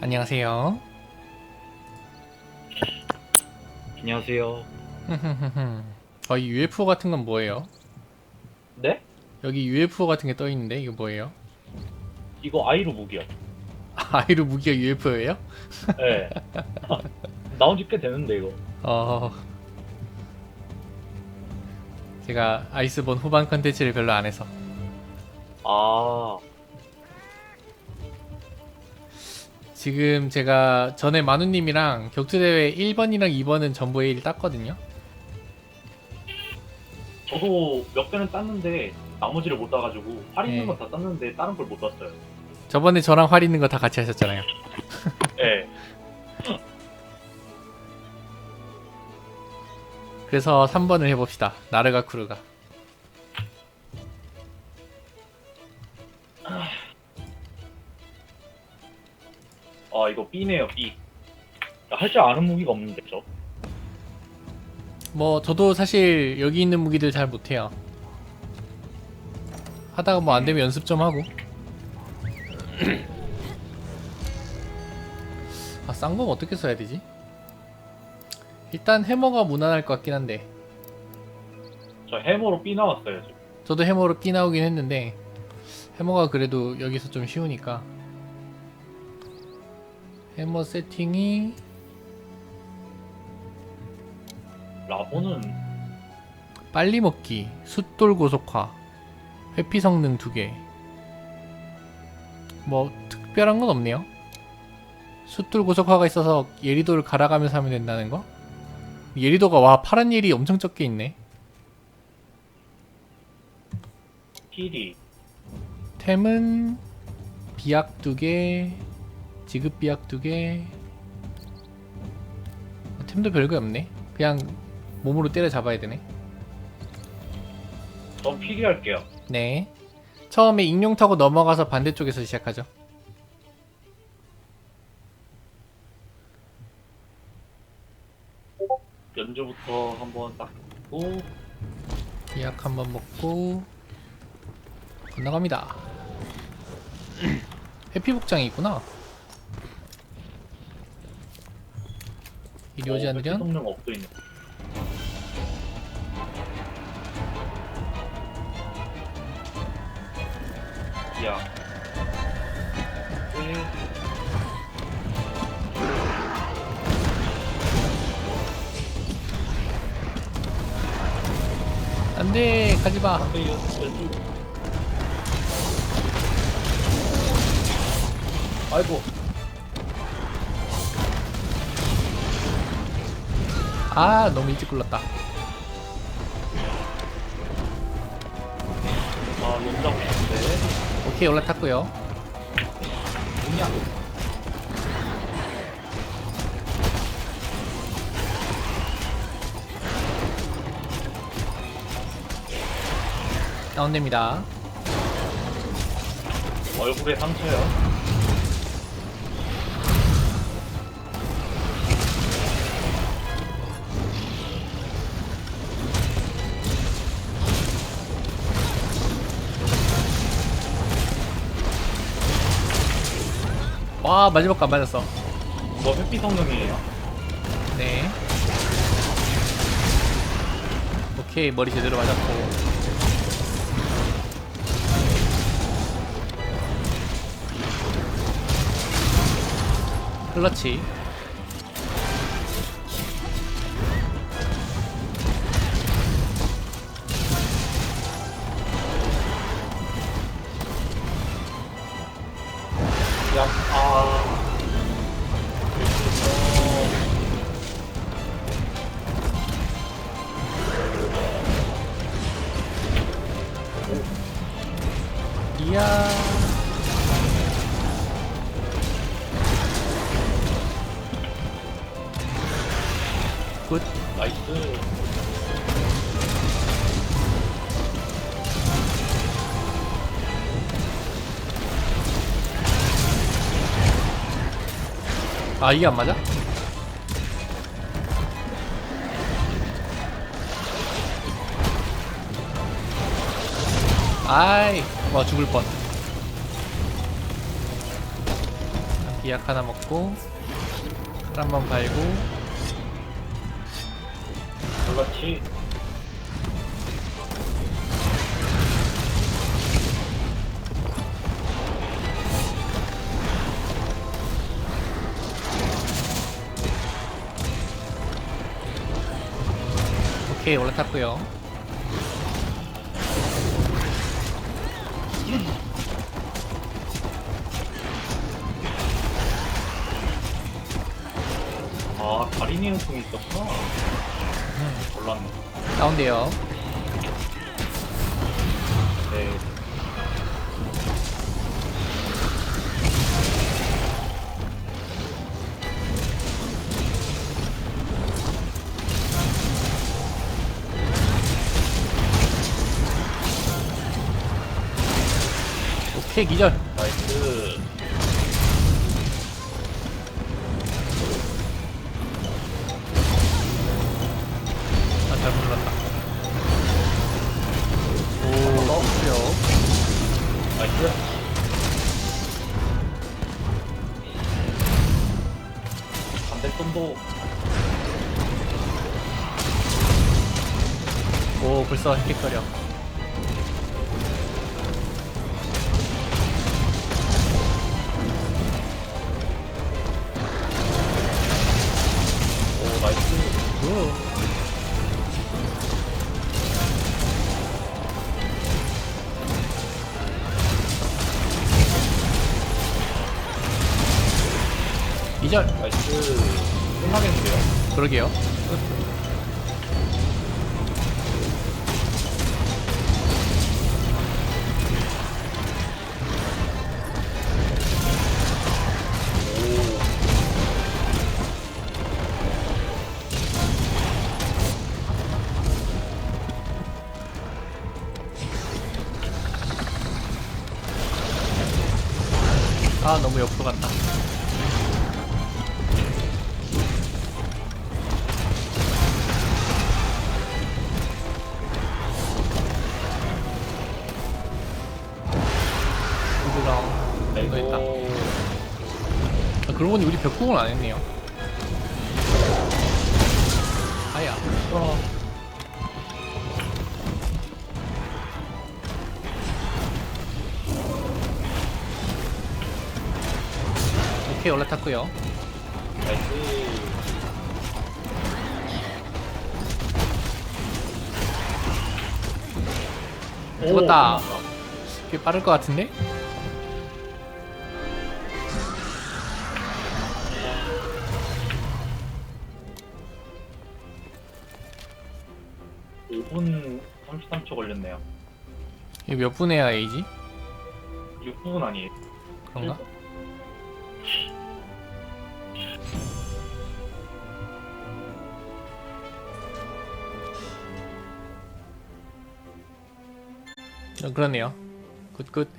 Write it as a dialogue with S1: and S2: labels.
S1: 안녕하세요.
S2: 안녕하세요.
S1: 어, 이 UFO 같은 건 뭐예요?
S2: 네?
S1: 여기 UFO 같은 게 떠 있는데 이거 뭐예요?
S2: 이거 아이로 무기요.
S1: 아이로 무기가 UFO예요?
S2: 네. 나온 지 꽤 되는데 이거.
S1: 어. 제가 아이스본 후반 컨텐츠를 별로 안 해서
S2: 아,
S1: 지금 제가 전에 마누님이랑 격투대회 1번이랑 2번은 전부 A를 땄거든요.
S2: 저도 몇 개는 땄는데 나머지를 못 따가지고 활 있는
S1: 네.
S2: 건 다 땄는데 다른 걸 못 땄어요.
S1: 저번에 저랑 활 있는 거 다 같이 하셨잖아요.
S2: 네.
S1: 그래서 3번을 해봅시다. 나르가 쿠르가.
S2: 이거 B네요 B. 할 줄 아는 무기가 없는데 저.
S1: 뭐 저도 사실 여기 있는 무기들 잘 못해요. 하다가 뭐 안 되면 연습 좀 하고. 아 쌍검 어떻게 써야 되지? 일단 해머가 무난할 것 같긴 한데
S2: 저 해머로 B 나왔어요 지금.
S1: 저도 해머로 B 나오긴 했는데 해머가 그래도 여기서 좀 쉬우니까 해머 세팅이
S2: 라보는
S1: 빨리 먹기, 숫돌 고속화, 회피 성능 두 개. 뭐 특별한 건 없네요. 숫돌 고속화가 있어서 예리도를 갈아가면서 하면 된다는 거? 예리도가 와 파란 예리 엄청 적게 있네.
S2: 필이
S1: 템은 비약 두 개, 지급 비약 두 개. 어, 템도 별거 없네. 그냥 몸으로 때려 잡아야 되네.
S2: 전 필이 할게요.
S1: 네. 처음에 익룡 타고 넘어가서 반대쪽에서 시작하죠.
S2: 연주부터 한번 딱 보고
S1: 비약 한번 먹고 건너갑니다. 해피 복장이 있구나. 이리 오지
S2: 어,
S1: 않으련
S2: 성능 업도 있네. 야. 네.
S1: 안돼 가지마.
S2: 근데 연- 연주. 아이고.
S1: 아 너무 일찍 굴렀다.
S2: 아, 연장 없는데.
S1: 오케이 올라탔고요.
S2: 뭐냐?
S1: 다운됩니다.
S2: 얼굴에 상처요.
S1: 와 마지막 거 안 맞았어.
S2: 뭐 회피 성능이에요?
S1: 네. 오케이 머리 제대로 맞았고. 클러치. 이야. 굿.
S2: 나이스.
S1: 아 이게 안 맞아? 아이 와 죽을 뻔. 비약 하나 먹고 칼 한 번 갈고.
S2: 그렇지.
S1: 오케이 올라탔고요
S2: 아, 가리니 용품이 있었구나. 몰랐네.
S1: 다운돼요
S2: 네.
S1: 오케이 기절
S2: 반대편도
S1: 오 벌써 헥헥거려
S2: 오 나이스.
S1: 오.
S2: 나이스. 끝나겠는데요?
S1: 그러게요 아 너무 옆으로 간다 그러고 보니 우리 벽공을 안 했네요 아야
S2: 어.
S1: 오케이 올라탔고요
S2: 나이스.
S1: 죽었다.
S2: 오,
S1: 꽤 빠를 것 같은데?
S2: 오분 33초 걸렸네요.
S1: 이거 몇 분에야 A지?
S2: 6분 아니에요.
S1: 그런가? 어, 그러네요 굿굿 A